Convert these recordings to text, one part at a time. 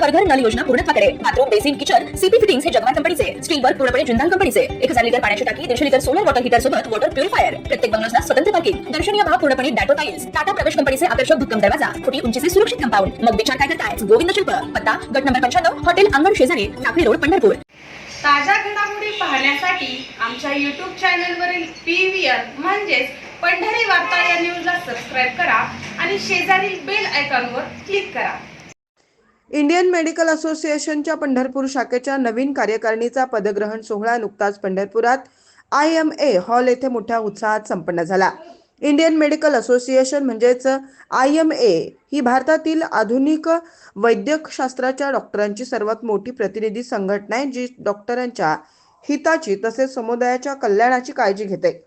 पंतप्रधान हर घर नळ योजना पूर्णत्वाकडे bathroom basin kitchen CP fittings हे जगमान कंपनीचे. स्टील वर्क पूर्णपणे जिंदाल कंपनीचे. एक हजार लिटर पाण्याची टाकी दीडशे लिटर सोलर वॉटर हीटर सोबत वॉटर प्युरिफायर प्रत्येक बंगलोजला स्वतंत्र पार्किंग दर्शनीय भाग पूर्णपणे डॅटो टाइल्स टाटा प्रवेश कंपनीचे आकर्षक भक्कम दरवाजा. खोटी उंचीचे सुरक्षित कंपाऊंड मग विचार काय करताय गोविंद शिल्प. पत्ता गट नंबर पंच्याण्णव हॉटेल अंगण शेजारी साखळी रोड पंढरपूर. ताज्या घडामोडी पाहण्यासाठी आमच्या यूट्यूब चॅनलवरील पी व्ही आर म्हणजेच पंढरी वार्ता या न्यूजला सबस्क्राईब करा आणि शेजारील बेल आयकॉनवर क्लिक करा. इंडियन मेडिकल असोसिएशनच्या पंढरपूर शाखेच्या नवीन कार्यकारिणीचा पदग्रहण सोहळा नुकताच पंढरपुरात आय एम ए हॉल येथे मोठ्या उत्साहात संपन्न झाला. इंडियन मेडिकल असोसिएशन म्हणजेच आय एम ए ही भारतातील आधुनिक वैद्यकशास्त्राच्या डॉक्टरांची सर्वात मोठी प्रतिनिधी संघटना आहे जी डॉक्टरांच्या हिताची तसेच समुदायाच्या कल्याणाची काळजी घेते.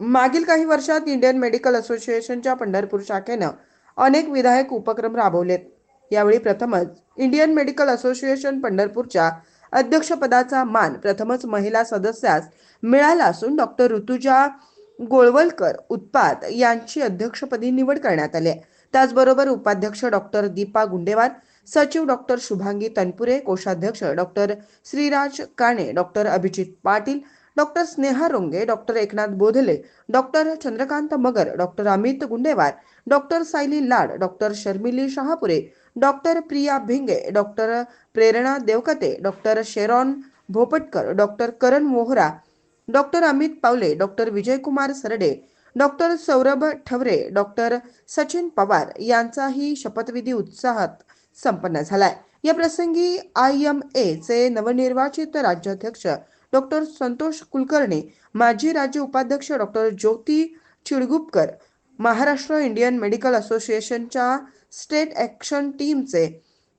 मागील काही वर्षात इंडियन मेडिकल असोसिएशनच्या पंढरपूर शाखेनं अनेक विधायक उपक्रम राबवलेत. यावेळी प्रथमच इंडियन मेडिकल असोसिएशन पंढरपूरच्या अध्यक्षपदाचा मान प्रथमच महिला सदस्यास मिळाला असून डॉक्टर ऋतुजा गोळवलकर उत्पात यांची अध्यक्षपदी निवड करण्यात आली आहे. त्याचबरोबर उपाध्यक्ष डॉक्टर दीपा गुंडेवार सचिव डॉक्टर शुभांगी तनपुरे कोषाध्यक्ष doctor Shriraj Kane doctor Abhijit Patil doctor Sneha Ronge doctor Eknath Bodhale doctor Chandrakant Magar doctor Amit Gundewar doctor Sayali Lad doctor Sharmili Shahapure doctor Priya Bhinge doctor Prerana Devkate doctor Sharon Bhopatkar doctor Karan Mohra doctor Amit Pawale doctor Vijaykumar Sarde doctor Saurabh Thavare doctor Sachin Pawar यांचाही शपथविधी उत्साहात संपन्न झालाय. या प्रसंगी I M A चे नवनिर्वाचित राज्याध्यक्ष doctor Santosh Kulkarni माजी राज्य उपाध्यक्ष doctor Jyoti Chidgupkar Maharashtra Indian Medical असोसिएशनच्या स्टेट ॲक्शन टीमचे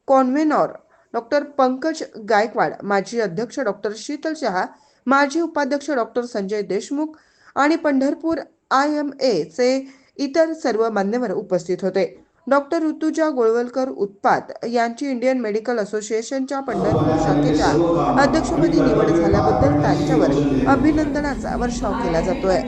कॉन्व्हेनॉर डॉक्टर पंकज गायकवाड माजी अध्यक्ष डॉक्टर शीतल शहा माजी उपाध्यक्ष डॉक्टर संजय देशमुख आणि पंढरपूर आय एम एचे इतर सर्व मान्यवर उपस्थित होते. डॉक्टर ऋतुजा गोळवलकर उत्पात यांची इंडियन मेडिकल असोसिएशनच्या पंढरपूर शाखेच्या अध्यक्षपदी निवड झाल्याबद्दल त्यांच्यावर अभिनंदनाचा वर्षाव केला जातोय.